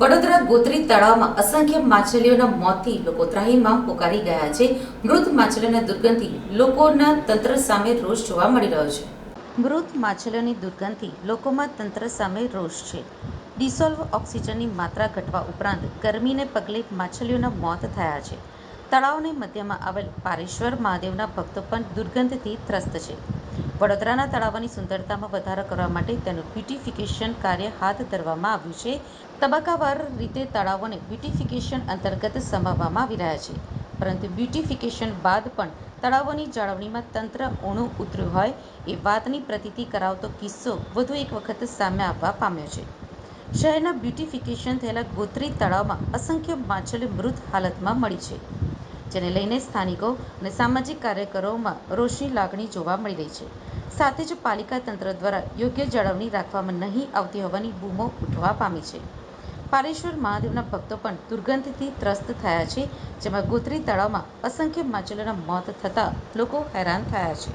વડોદરા ગોત્રી તળાવમાં અસંખ્ય માછલીઓના મોતથી લોકો ત્રાહીમાં પોકારી ગયા છે. મૃત માછલીના દુર્ગંધથી લોકોના તંત્ર સામે રોષ જોવા મળી રહ્યો છે. મૃત માછલીઓની દુર્ગંધથી લોકોમાં તંત્ર સામે રોષ છે. ડિસોલ્વ ઓક્સિજનની માત્રા ઘટવા ઉપરાંત ગરમીને પગલે માછલીઓના મોત થયા છે. તળાવની મધ્યમાં આવેલ પારેશ્વર મહાદેવના ભક્તો પણ દુર્ગંધથી ત્રસ્ત છે. વડોદરાના તળાવોની સુંદરતામાં વધારો કરવા માટે તેનું બ્યુટિફિકેશન કાર્ય હાથ ધરવામાં આવ્યું છે. તબક્કાવાર રીતે તળાવોને બ્યુટિફિકેશન અંતર્ગત સમાવવામાં આવી રહ્યા છે. પરંતુ બ્યુટિફિકેશન બાદ પણ તળાવોની જાળવણીમાં તંત્ર ઊણું ઉતર્યું હોય એ વાતની પ્રતીતિ કરાવતો કિસ્સો વધુ એક વખત સામે આવવા પામ્યો છે. શહેરના બ્યુટિફિકેશન થયેલા ગોત્રી તળાવમાં અસંખ્ય માછલીઓ મૃત હાલતમાં મળી છે. જેને લઈને સ્થાનિકો અને સામાજિક કાર્યકરોમાં રોષની લાગણી જોવા મળી રહી છે. સાથે જ પાલિકા તંત્ર દ્વારા યોગ્ય જાળવણી રાખવામાં નહીં આવતી હોવાની બૂમો ઉઠવા પામી છે. પારેશ્વર મહાદેવના ભક્તો પણ દુર્ગંધથી ત્રસ્ત થયા છે, જેમાં ગોત્રી તળાવમાં અસંખ્ય માછલીઓના મોત થતા લોકો હેરાન થયા છે.